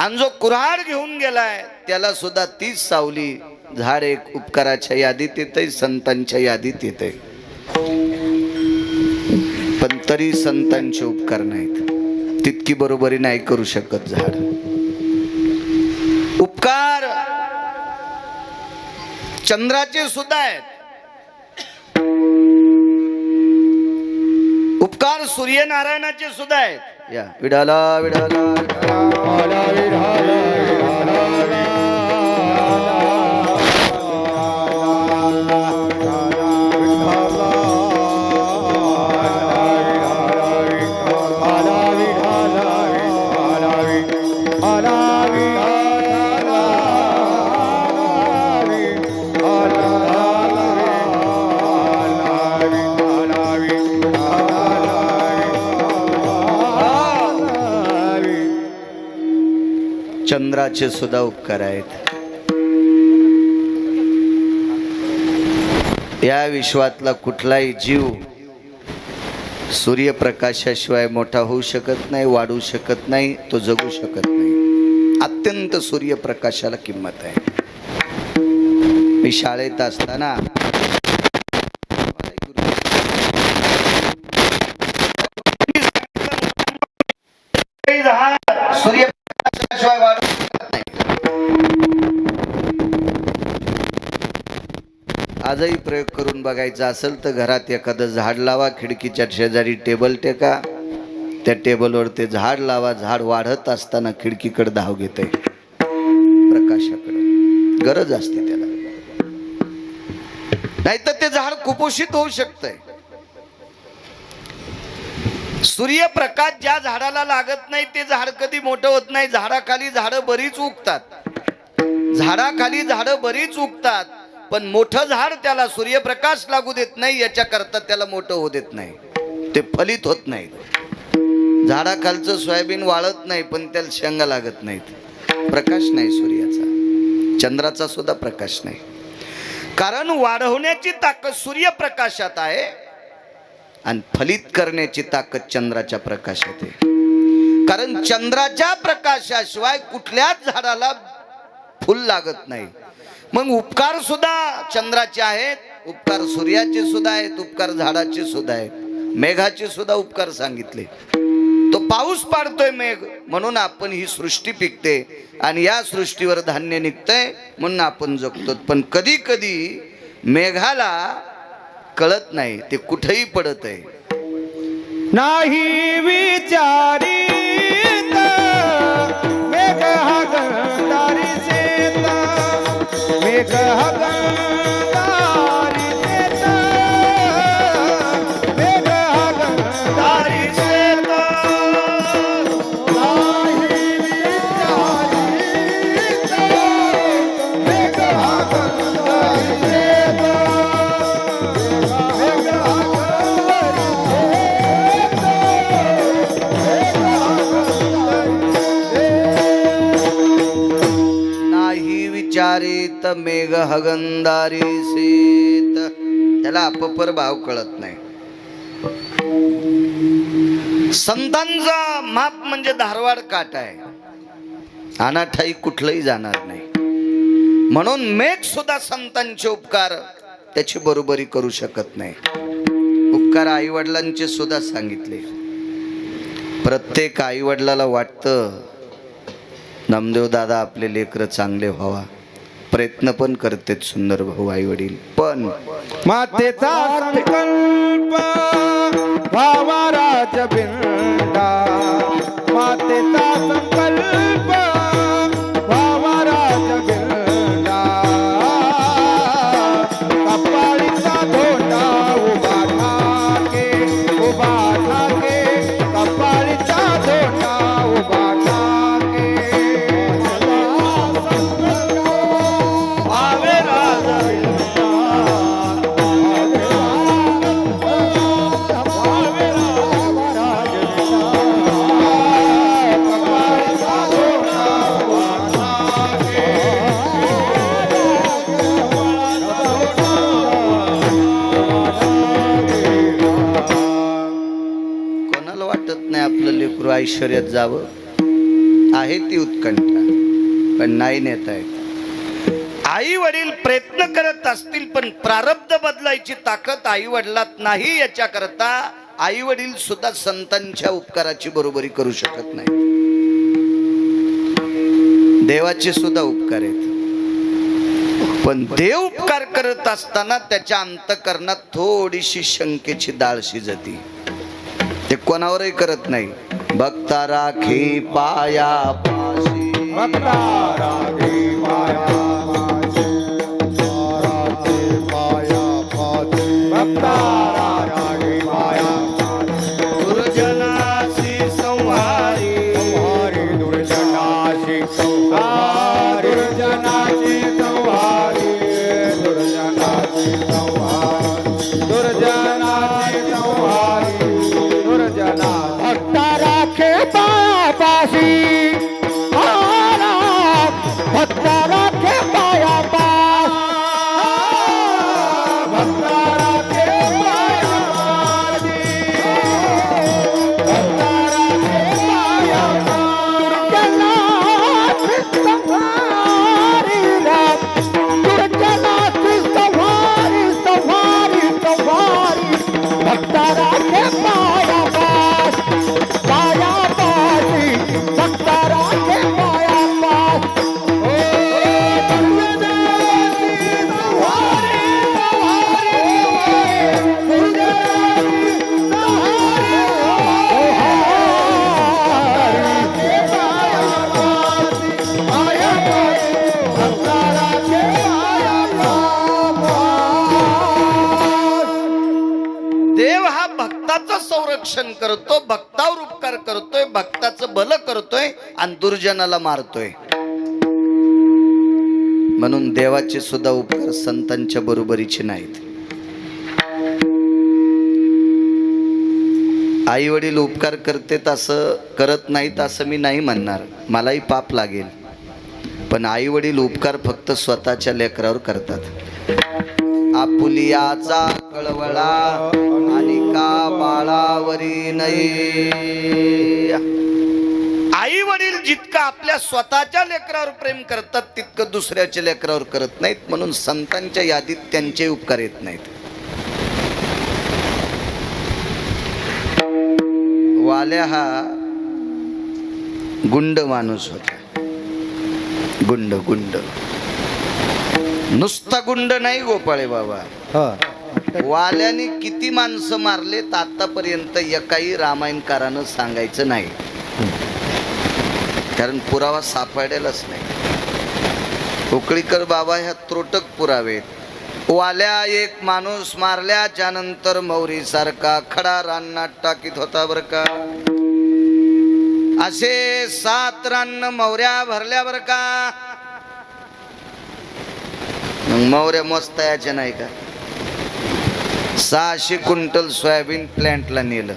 आणि जो कुऱ्हाड घेऊन गेलाय त्याला सुद्धा तीच सावली. झाड एक उपकाराच्या यादीत येते संतांच्या यादीत येते पण तरी संतांचे उपकार नाहीत. तितकी बरोबरी नाही करू शकत झाड. उपकार चंद्राचे सुद्धा आहेत. उपकार सूर्यनारायणाचे सुद्धा आहेत या विडाला विडाला विडाला. चंद्राचे सुद्धा उपकार आहेत. या विश्वातला कुठलाही जीव सूर्यप्रकाशाशिवाय मोठा होऊ शकत नाही वाढू शकत नाही तो जगू शकत नाही. अत्यंत सूर्यप्रकाशाला किंमत आहे. मी शाळेत असताना सूर्य वाढू शकत नाही आजही प्रयोग करून बघायचा असेल तर घरात एखादं झाड लावा खिडकीच्या शेजारी टेबल टेका. त्या टेबलवर ते झाड लावा झाड वाढत असताना खिडकीकडे धाव घेते. प्रकाशाकडे. गरज असते त्याला. नाहीतर ते झाड कुपोषित होऊ शकतंय. सूर्यप्रकाश ज्या झाडाला लागत नाही ते झाड कधी मोठं होत नाही. झाडाखाली झाडं बरीच उगतात. झाडाखाली झाडं बरीच उगतात. पण मोठं झाड त्याला सूर्यप्रकाश लागू देत नाही याच्याकरता त्याला मोठं होऊ देत नाही. ते फलित होत नाही झाडाखालचं सोयाबीन वाळत नाही पण त्याला शेंगा लागत नाहीत. प्रकाश नाही सूर्याचा. चंद्राचा सुद्धा प्रकाश नाही. कारण वाढवण्याची ताकद सूर्यप्रकाशात आहे आणि फलित करण्याची ताकद चंद्राच्या प्रकाशात आहे. कारण चंद्राच्या प्रकाशाशिवाय कुठल्याच झाडाला फुल लागत नाही. मग उपकार सुद्धा चंद्राचे आहेत उपकार सूर्याचे सुद्धा आहेत उपकार झाडाचे सुद्धा आहेत. मेघाचे सुद्धा उपकार सांगितले. तो पाऊस पाडतोय मेघ म्हणून आपण ही सृष्टी पिकते आणि या सृष्टीवर धान्य निघतंय म्हणून आपण जगतो. पण कधी कधी मेघाला कळत नाही ते कुठेही पडत आहे नाही विचारी मेघ मेघ हगंदारी सीत. त्याला अपपर भाव कळत नाही. संतांचा माप म्हणजे धारवाड काट आहे. अनाठाई कुठलंही जाणार नाही. म्हणून मेघ सुद्धा संतांचे उपकार त्याची बरोबरी करू शकत नाही. उपकार आई वडिलांचे सुद्धा सांगितले. प्रत्येक आई वडिलाला वाटतं नामदेव दादा आपले लेकरं चांगले व्हावा. प्रयत्न पण करतेत सुंदर भाऊ आई वडील पण मातेचा संकल्प भावा राजबिंदा. मातेचा संकल्प ऐश्वर्यात जावं. आहे ती उत्कंठा पण नाही नेता येत. आई वडील प्रयत्न करत असतील पण प्रारब्ध बदलायची ताकद आई वडिलात नाही याच्या करता आई वडील सुद्धा संतांच्या उपकाराची बरोबरी करू शकत नाही देवाचे सुद्धा उपकार आहेत. पण देव उपकार करत असताना त्याच्या अंतकरणात थोडीशी शंकेची डाळ शिजती. ते कोणावरही करत नाही. भक्ता राखी पाया पाशी भक्ता पाया पाशी. पाया पाशी. भक्ता दुर्जनाला मारतोय. म्हणून देवाचे सुद्धा उपकार संतांच्या बरोबरीचे नाहीत. आई वडील उपकार करतेत असं करत नाहीत असं मी नाही म्हणणार. मलाही पाप लागेल. पण आई वडील उपकार फक्त स्वतःच्या लेकरावर करतात. आपुलियाचा कळवळा आणि का बाळावरी नाही. वडील जितकं आपल्या स्वतःच्या लेकरावर प्रेम करतात तितकं दुसऱ्याच्या लेकरावर करत नाहीत. म्हणून संतांच्या यादीत त्यांचे उपकार येत नाहीत. वाल्या हा गुंड माणूस होता. गुंड गुंड. नुसता गुंड नाही गोपाळे बाबा. वाल्याने किती माणसं मारलेत आतापर्यंत एकाही रामायणकारानं सांगायचं नाही. कारण पुरावा सापडेलच नाही. उकळीकर बाबा ह्या त्रोटक पुरावेत. वाल्या एक माणूस मारल्याच्या नंतर मौरी सारखा खडा रानात टाकीत होता बर का. असे सात रान मौऱ्या भरल्या बर का. मग मौऱ्या मोजता याच्या नाही का? सहाशे क्विंटल सोयाबीन प्लॅन्टला नेलं.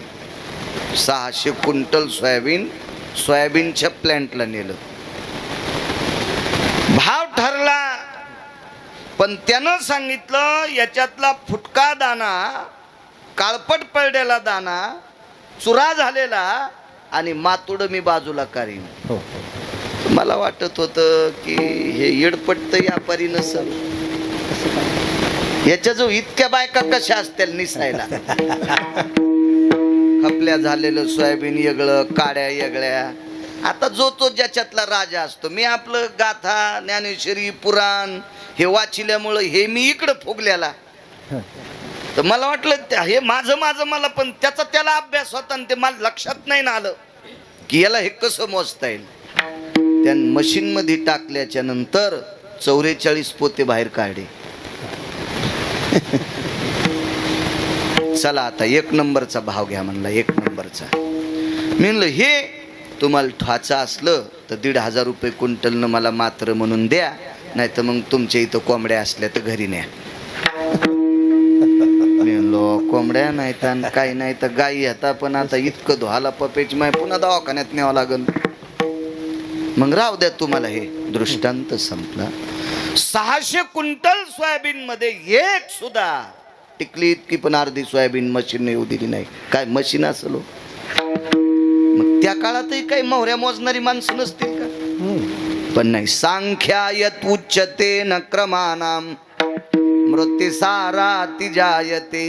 सहाशे क्विंटल सोयाबीन सोयाबीनच्या प्लॅन्टला नेलं. भाव ठरला पण त्यानं सांगितलं याच्यातला फुटका दाना काळपट पडलेला दाना चुरा झालेला आणि मातुड मी बाजूला काढीन मला वाटत होतं की हे येडपट्ट व्यापारी नसल. याच्या जो इतक्या बायका कशा असतील निसायला? आपल्या झालेलं सोयाबीन येगळं काड्या येगळ्या. आता जो तो ज्याच्यातला राजा असतो मी आपलं गाथा ज्ञानेश्वरी पुराण हे वाचिल्यामुळं हे मी इकडं फुगल्याला. तर मला वाटलं त्या- हे माझं माझं मला पण त्याचा त्याला अभ्यास होता आणि ते मला लक्षात नाही ना आलं की याला हे कसं मोजता येईल. त्या मशीनमध्ये टाकल्याच्या नंतर चौवेचाळीस पोते बाहेर काढले. चला आता एक नंबरचा भाव घ्या म्हणला एक नंबरचा. म्हणलं हे तुम्हाला ठाचा असलं तर दीड हजार रुपये क्विंटलनं मला मात्र म्हणून द्या नाही तर मग तुमच्या इथं कोंबड्या असल्या तर घरी न्या. म्हणलो कोंबड्या नाही तर काही नाही तर गाई आता पण आता इतकं धुहाला पपेची माय पुन्हा दवाखान्यात न्यावं लागल मग राहू द्या तुम्हाला हे दृष्टांत संपला. सहाशे क्विंटल सोयाबीन मध्ये एक सुद्धा टिकली इतकी पण अर्धी सोयाबीन मशीन येऊ दिली नाही. काय मशीन असलो? मग त्या काळातही काही मोहऱ्या मोजणारी माणसं नसतील का? पण नाही सांख्यायत उच्चते न क्रमानाम मृत्युसाराति जायते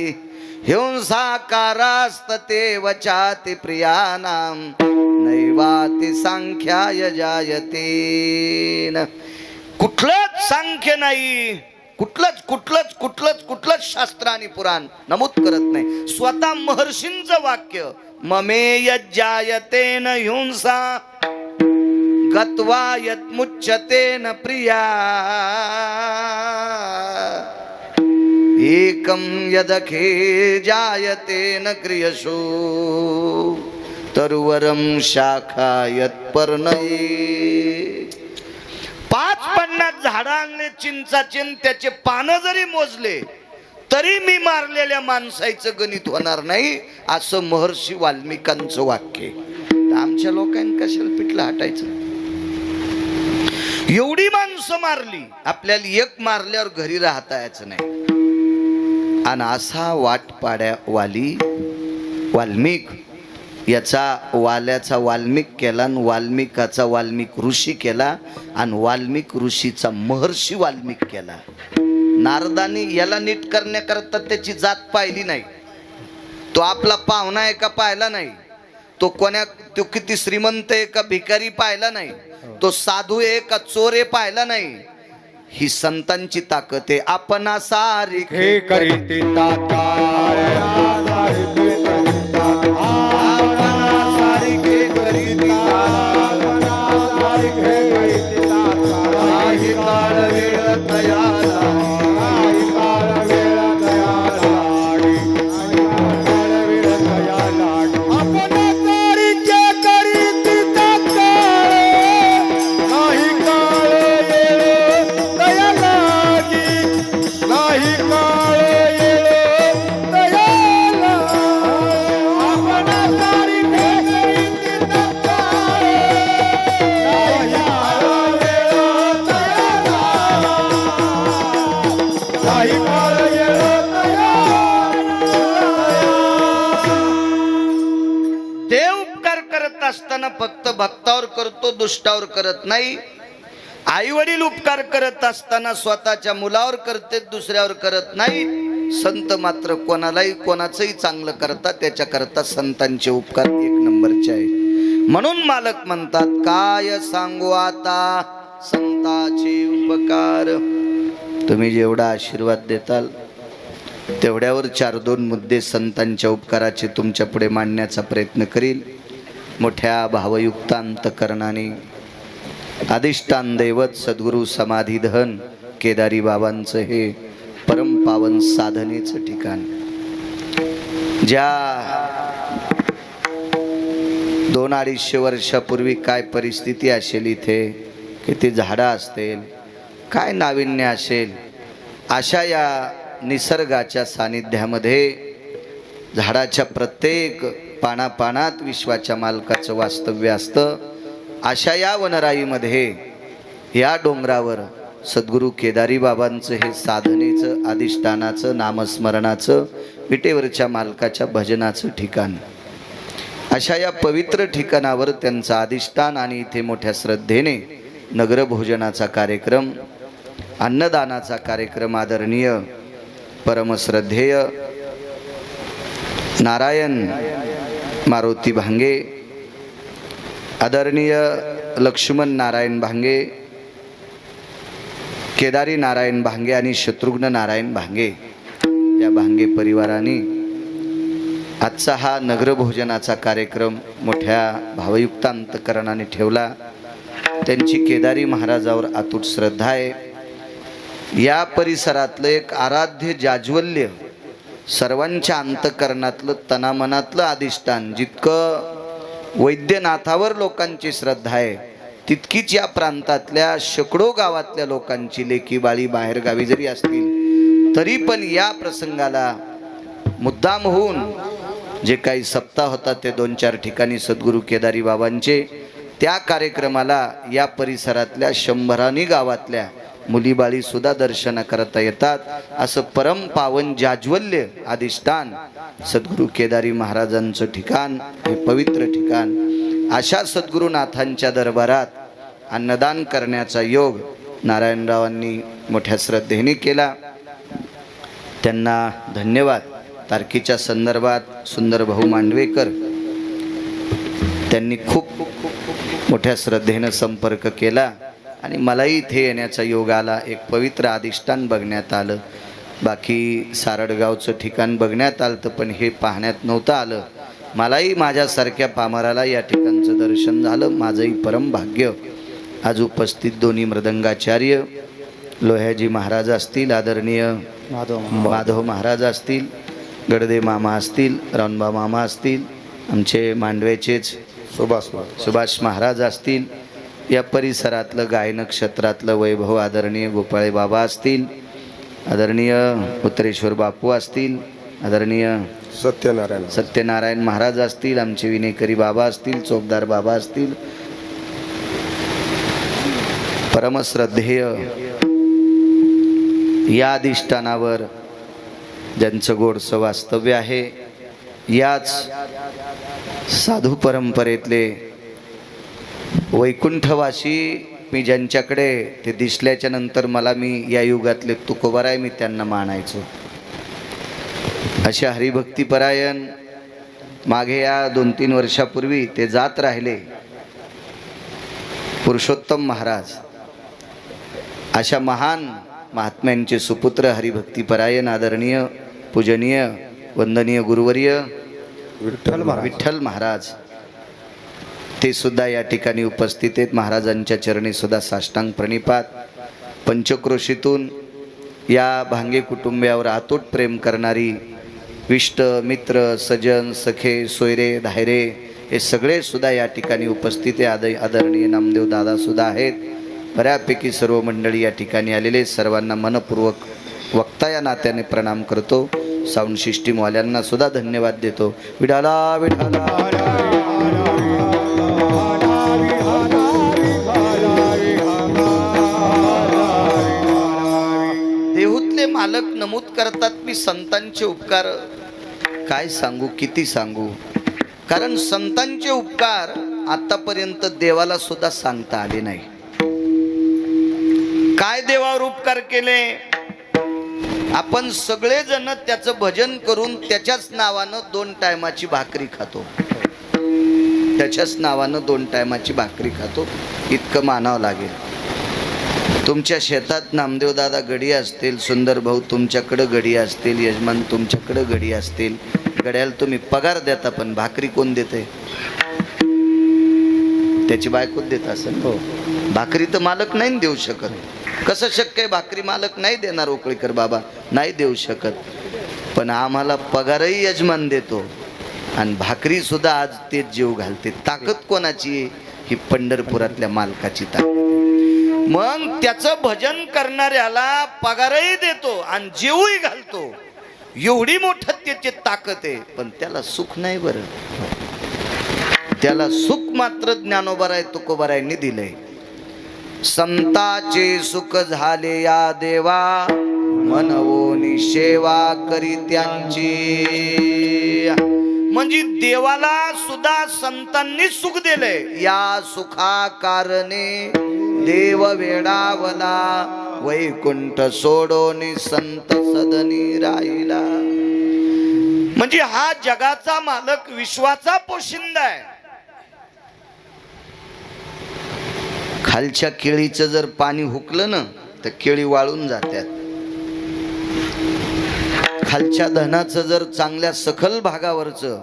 हिंसाकारास्तते वचाति प्रियानाम नैवाति सांख्याय जायते न कुठलंच सांख्य नाही कुठलंच कुठलंच कुठलंच कुठलंच शास्त्र आणि पुराण नमूद करत नाही. स्वतः महर्षींचं वाक्य ममे जायते न हिंसा गत्वा यत्मुच्यते न प्रिया. एकं यदखे जायते न क्रियसो तरुवरं शाखा यत्पर्णये। पाच पन्नास झाडांनी चिंचाचिन त्याचे पानं जरी मोजले तरी मी मारलेल्या माणसाचं गणित होणार नाही असं महर्षी वाल्मिकांचं वाक्य आमच्या लोकांनी कशाला पिठलं हटायचं? एवढी माणसं मारली आपल्याला एक मारल्यावर घरी राहता यायचं नाही. आणि असा वाट पाड्या वाली वाल्मिक याचा वाल्याचा वाल्मिक केला आणि वाल्मिकाचा वाल्मिक ऋषी केला आणि वाल्मिक ऋषीचा महर्षी वाल्मिक केला. नारदानी याला नीट करण्याकरता त्याची जात पाहिली नाही. तो आपला पाहुणा आहे का पाहिला नाही. तो कोण्या तो किती श्रीमंत आहे का भिकारी पाहिला नाही. तो साधू आहे का चोर आहे पाहिला नाही. ही संतांची ताकद आहे. आपण सारी तो दुष्टावर करत नाही. आई वडील उपकार करत असताना स्वतःच्या मुलावर करते दुसऱ्यावर करत नाही. संत मात्र कोणालाही कोणाचंही चांगलं करता त्याच्याकरता संतांचे उपकार एक नंबरचे आहेत. म्हणून मालक म्हणतात काय सांगू आता? संताचे उपकार. तुम्ही जेवढा आशीर्वाद देताल तेवढ्यावर चार दोन मुद्दे संतांच्या उपकाराचे तुमच्यापुढे मांडण्याचा प्रयत्न करील. मोठ्या भावयुक्तांतकरणाने अधिष्ठान दैवत सद्गुरू समाधीधन केदारी बाबांचं हे परमपावन साधनेचं ठिकाण. ज्या दोन अडीचशे वर्षापूर्वी काय परिस्थिती असेल इथे किती झाडं असतील काय नाविन्य असेल अशा या निसर्गाच्या सानिध्यामध्ये झाडाच्या प्रत्येक पानापानात विश्वाच्या मालकाचं वास्तव्य असतं. अशा या वनराईमध्ये या डोंगरावर सद्गुरू केदारी बाबांचं हे साधनेचं अधिष्ठानाचं नामस्मरणाचं विटेवरच्या मालकाच्या भजनाचं ठिकाण. अशा या पवित्र ठिकाणावर त्यांचं अधिष्ठान आणि इथे मोठ्या श्रद्धेने नगरभोजनाचा कार्यक्रम अन्नदानाचा कार्यक्रम आदरणीय परमश्रद्धेय नारायण मारुती भांगे आदरणीय लक्ष्मण नारायण भांगे केदारी नारायण भांगे आणि शत्रुघ्न नारायण भांगे या भांगे परिवाराने आजचा हा नगरभोजनाचा कार्यक्रम मोठ्या भावयुक्त अंतकरणाने ठेवला. त्यांची केदारी महाराजावर अतूट श्रद्धा आहे. या परिसरातलं एक आराध्य जाज्वल्य सर्वांच्या अंतकरणातलं तनामनातलं अधिष्ठान जितकं वैद्यनाथावर लोकांची श्रद्धा आहे तितकीच या प्रांतातल्या शेकडो गावातल्या लोकांची लेखी बाळी बाहेर गावी जरी असतील तरी पण या प्रसंगाला मुद्दाम होऊन जे काही सप्ताह होता ते दोन चार ठिकाणी सद्गुरू केदारी बाबांचे त्या कार्यक्रमाला या परिसरातल्या शंभरानी गावातल्या मुलीबाळी सुद्धा दर्शन करता येतात. असं परम पावन जाज्वल्य अधिष्ठान सद्गुरू केदारी महाराजांचं ठिकाण हे पवित्र ठिकाण. अशा सद्गुरुनाथांच्या दरबारात अन्नदान करण्याचा योग नारायणरावांनी मोठ्या श्रद्धेने केला. त्यांना धन्यवाद. तारखेच्या संदर्भात सुंदर भाऊ मांडवेकर त्यांनी खूप मोठ्या श्रद्धेनं संपर्क केला. आणि मलाही इथे येण्याचा योग आला. एक पवित्र अधिष्ठान बघण्यात आलं. बाकी सारडगावचं ठिकाण बघण्यात आलं तर पण हे पाहण्यात नव्हतं आलं. मलाही माझ्यासारख्या पामराला या ठिकाणचं दर्शन झालं. माझंही परम भाग्य. आज उपस्थित दोन्ही मृदंगाचार्य लोह्याजी महाराज असतील आदरणीय माधव महाराज. असतील गडदे मामा असतील रावणबा मामा असतील आमचे मांडवेचेच सुभाष सुभाष महाराज असतील या परिसरातलं गायन क्षेत्रातलं वैभव आदरणीय गोपाळे बाबा असतील आदरणीय उत्तरेश्वर बापू असतील आदरणीय सत्यनारायण सत्यनारायण महाराज असतील आमचे विनेकरी बाबा असतील चोपदार बाबा असतील. परमश्रद्धेय या अधिष्ठानावर ज्यांचं गोडसं वास्तव्य आहे याच साधू परंपरेतले वैकुंठवासी मी ज्यांच्याकडे ते दिसल्याच्या नंतर मला मी या युगातले तुकोबार आहे मी त्यांना मानायचो. अशा हरिभक्तीपरायण मागे या दोन तीन वर्षापूर्वी ते जात राहिले. पुरुषोत्तम महाराज. अशा महान महात्म्यांचे सुपुत्र हरिभक्तीपरायण आदरणीय पूजनीय वंदनीय गुरुवर्य विठ्ठल विठ्ठल महाराज. ते सुद्धा या ठिकाणी उपस्थित आहेत. महाराजांच्या चरणी सुद्धा साष्टांग प्रणिपात. पंचक्रोशीतून या भांगे कुटुंबियावर आतोट प्रेम करणारी विष्ट मित्र सजन सखे सोयरे धायरे हे सगळे सुद्धा या ठिकाणी उपस्थित आहे. आद आदरणीय नामदेव दादा सुद्धा आहेत. बऱ्यापैकी सर्व मंडळी या ठिकाणी आलेले सर्वांना मनपूर्वक वक्ता या नात्याने प्रणाम करतो. साऊंड सिस्टीमवाल्यांना सुद्धा धन्यवाद देतो. विढाला विढाला देहूतले मालक नमूद करतात मी संतांचे उपकार. काय सांगू किती सांगू? कारण संतांचे उपकार आतापर्यंत देवाला सुद्धा सांगता आले नाही. काय देवावर उपकार केले? आपण सगळेजण त्याचं भजन करून त्याच्याच नावानं दोन टायमाची भाकरी खातो. त्याच्याच नावानं दोन टायमाची भाकरी खातो. इतकं मानावं लागेल. तुमच्या शेतात नामदेव दादा गडी असतील सुंदर भाऊ तुमच्याकडं गडी असतील यजमान तुमच्याकडं गडी असतील गड्याला तुम्ही पगार देता पण भाकरी कोण देते? त्याची बायकोच देत असेल. हो. भाकरी तर मालक नाही देऊ शकत. कसं शक्य आहे भाकरी मालक नाही देणार ओकळीकर बाबा? नाही देऊ शकत. पण आम्हाला पगारही यजमान देतो. आणि भाकरी सुद्धा आज तेच जीव घालते. ताकद कोणाची आहे? ही पंढरपुरातल्या मालकाची ताकद. मग त्याचं भजन करणाऱ्याला पगारही देतो आणि जीवही घालतो. एवढी मोठं त्याची ताकद आहे. पण त्याला सुख नाही बरं. त्याला सुख मात्र ज्ञानोबराय तुकोबरायांनी दिलंय. संताचे सुख झाले या देवा. मनवोनी सेवा करी त्यांची. म्हणजे देवाला सुद्धा संतांनी सुख दिलंय. या सुखा कारणे देव वेडावला वैकुंठ सोडोनी संत सदनी राहिला. म्हणजे हा जगाचा मालक विश्वाचा पोशिंदा आहे. खालच्या केळीचं जर पाणी हुकलं ना तर केळी वाळून जातात खालच्या धनाचं जर चांगल्या सखल भागावरचं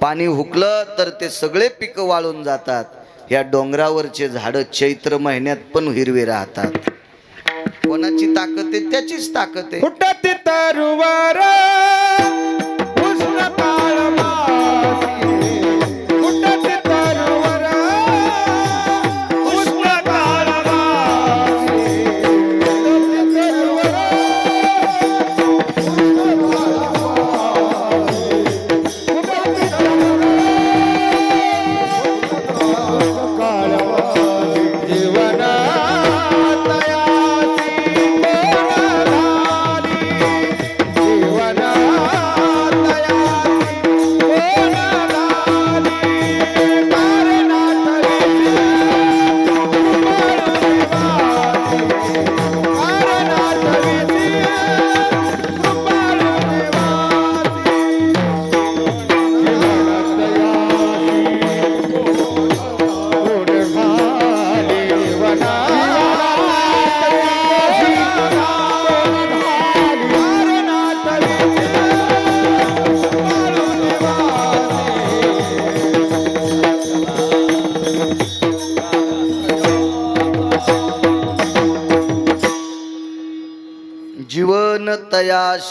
पाणी हुकलं तर ते सगळे पिकं वाळून जातात. या डोंगरावरचे झाडं चैत्र महिन्यात पण हिरवे राहतात. कोणाची ताकद आहे त्याचीच ताकद आहे.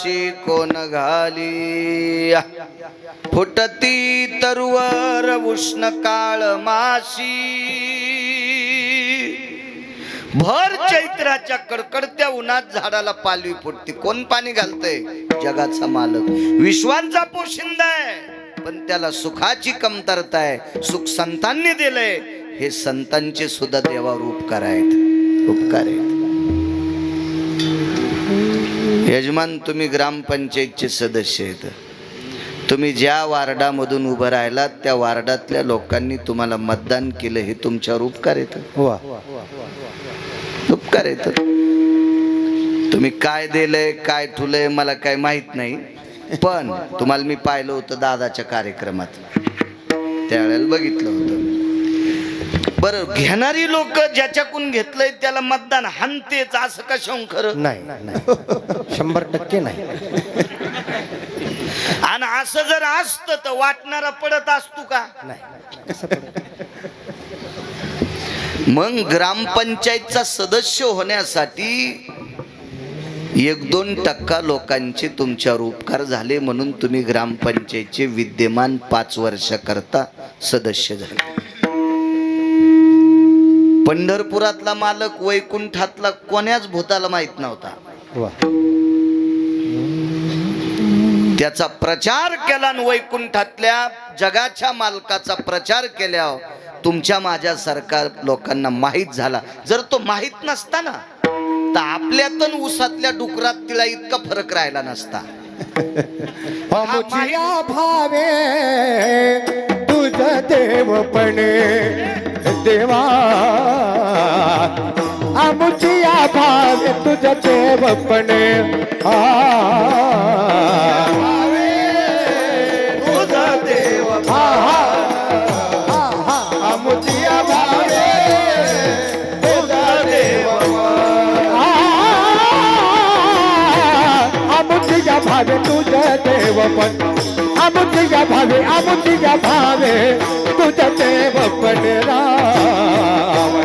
तयाशी कोण घाली? फुटती तरुवर उष्ण काळ माशी. भर चैत्राच्या कडकडत्या उन्हात झाडाला पालवी फुटती. कोण पाणी घालतय? जगाचा मालक. विश्वांचा पोशिंदा आहे पण त्याला सुखाची कमतरता आहे. सुख संतांनी दिलंय हे संतांचे सुद्धा देवावर उपकार आहेत. उपकार आहेत. यजमान तुम्ही ग्रामपंचायतचे सदस्य आहेत. तुम्ही ज्या वार्डामधून उभं राहिलात त्या वार्डातल्या लोकांनी तुम्हाला मतदान केलं हे तुमच्यावर उपकार येतं वा. उपकार येतात तुम्ही काय दिलंय काय ठुलंय मला काय माहीत नाही. पण तुम्हाला मी पाहिलं होतं दादाच्या कार्यक्रमात. त्यावेळेला बघितलं होतं. बरं घेणारी लोक ज्याच्याकडून घेतलंय त्याला मतदान हानतेच असं कशाहून खरं? नाही शंभर टक्के नाही. आणि असं जर असतं तर वाटणारा पडत असतो का? नाही? मग ग्रामपंचायतचा सदस्य होण्यासाठी एक दोन टक्का लोकांचे तुमच्यावर उपकार झाले म्हणून तुम्ही ग्रामपंचायतचे विद्यमान पाच वर्ष करता सदस्य झाले. पंढरपुरातला मालक वैकुंठातला कोण्याच भूताला माहीत नव्हता. त्याचा प्रचार केला आणि वैकुंठातल्या जगाच्या मालकाचा प्रचार केल्यावर तुमच्या माझ्यासारखा लोकांना माहीत झाला. जर तो माहीत नसता ना तर आपल्यातून उसातल्या डुकरात तिला इतका फरक राहिला नसता. भावे तुझ देवपणे देवा अमुचिया भावे तुझ देवपणे आ. तुझा देव हा, हा, हा, अमुचिया भावे तुझ देवपणे अमुचिया भावे तुझ देवपण आमुठीच्या भावे आमुठीच्या भावे तुझ्या ते बप्पट राम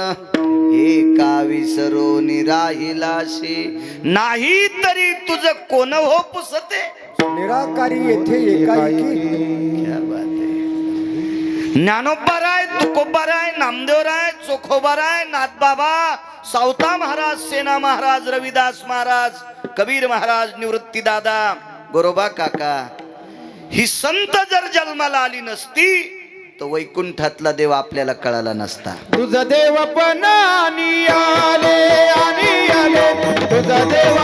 देवपण एका विसरून राहिलाशी नाही तरी तुझ कोण हो पुसते? निराकारी येथे ज्ञानोबा राय तुकोबा राय नामदेव राय चोखोबा राय नाथबाबा सावता महाराज सेना महाराज रविदास महाराज कबीर महाराज निवृत्ती दादा गोरोबा काका. ही संत जर जन्माला आली नसती तो वैकुंठातला देव आपल्याला कळाला नसता. तुझा देव पण आले आणि आले. तुझ देव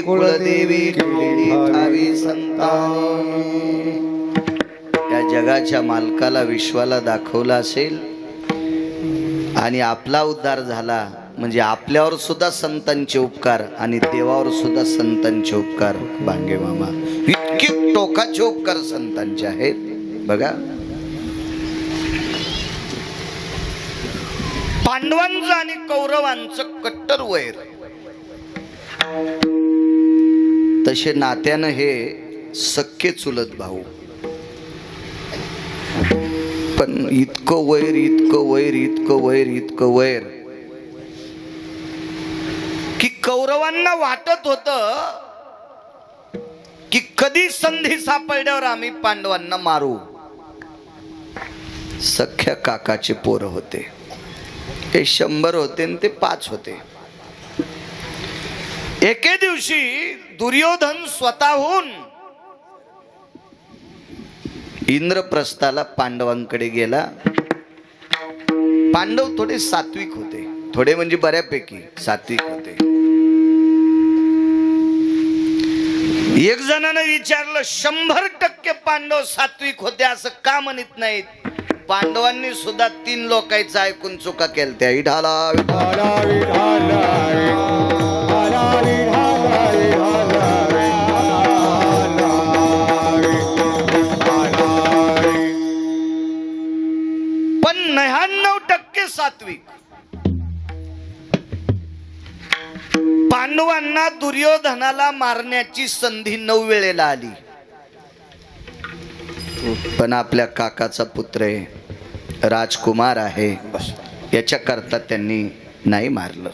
कुळदेवी कुळी ठावी संतानी. या जगाच्या मालकाला विश्वाला दाखवला असेल. आणि आपला उद्धार झाला म्हणजे आपल्यावर सुद्धा संतांचे उपकार आणि देवावर सुद्धा संतांचे उपकार. भांगे मामा इतके टोकाचे उपकार संतांचे आहेत. बघा. पांडवांचं आणि कौरवांचं कट्टर वैर. तसे नात्यानं हे सख्खे चुलत भाऊ. पण इतकं वैर इतकं वैर इतकं वैर इतकं वैर की कौरवांना वाटत होत की कधी संधी सापडल्यावर आम्ही पांडवांना मारू. सख्या काकाचे पोरं होते. हे शंभर होते आणि ते पाच होते. एके दिवशी दुर्योधन स्वतःहून इंद्रप्रस्थाला पांडवांकडे गेला. पांडव थोडे सात्विक होते. थोडे म्हणजे बऱ्यापैकी सात्विक होते. एक जणानं विचारलं शंभर टक्के पांडव सात्विक होते असं का म्हणत नाहीत? पांडवांनी सुद्धा तीन लोकांचं ऐकून चुका केल्या त्या इढाला. सात्विक. पांडवांना दुर्योधनाला मारण्याची संधी नऊ वेळेला आली. पण आपल्या काकाचा पुत्र आहे राजकुमार आहे याच्याकरता त्यांनी नाही मारलं.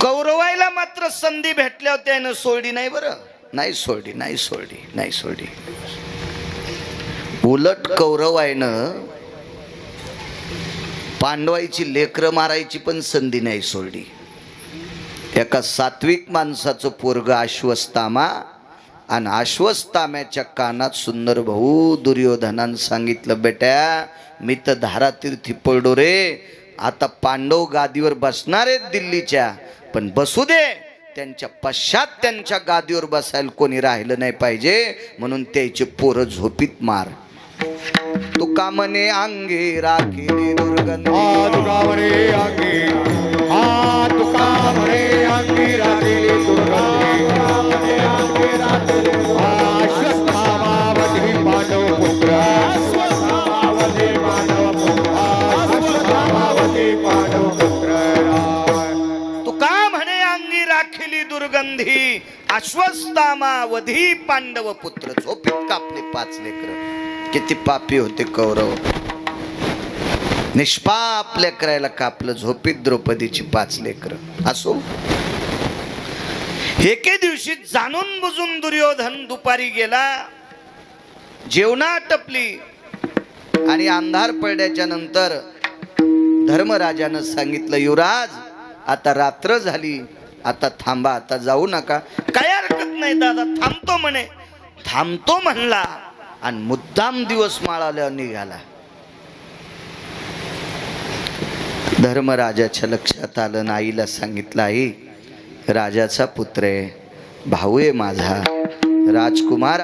कौरवायला मात्र संधी भेटल्या होत्या त्यानं सोडली नाही बरं. नाही सोडली नाही सोडली नाही सोडली. उलट कौरवायनं पांडवाईची लेकरं मारायची पण संधी नाही सोडली. एका सात्विक माणसाचं पोरग अश्वस्थामा आणि अश्वस्थाम्याच्या कानात सुंदर भाऊ दुर्योधनानं सांगितलं बेट्या मी तर धारातीर्थी पडलो रे. आता पांडव गादीवर बसणार आहेत दिल्लीच्या पण बसू दे. त्यांच्या पश्चात त्यांच्या गादीवर बसायला कोणी राहिलं नाही पाहिजे. म्हणून त्याचे पोरं झोपीत मार. तू कामने अंगे राखिले दुर्गंधी. आ तुका म्हणे अंगी आ तुका म्हणे अंगी दुर्गंधी पुत्र. पुत्र. पुत्र. तुका म्हणे अंगी राखिली दुर्गंधी. अश्वस्तामा वधी पांडव पुत्र. झोपीत कापले पाच लेकर. किती पापी होते कौरव. निष्पाप लेकरायला कापलं झोपीत द्रौपदीची पाच लेकर. असो. एके दिवशी जाणून बुजून दुर्योधन दुपारी गेला. जेवणा टपली. आणि अंधार पडल्याच्या नंतर धर्मराजानं सांगितलं युवराज आता रात्र झाली. आता थांबा आता जाऊ नका. काय हरकत नाही दादा थांबतो म्हणे. थांबतो म्हणला. आणि मुद्दाम दिवस माळाल्यावर निघाला. धर्मराजाच्या लक्षात आलं ना आईला सांगितलं आई राजाचा पुत्र आहे भाऊ आहे माझा राजकुमार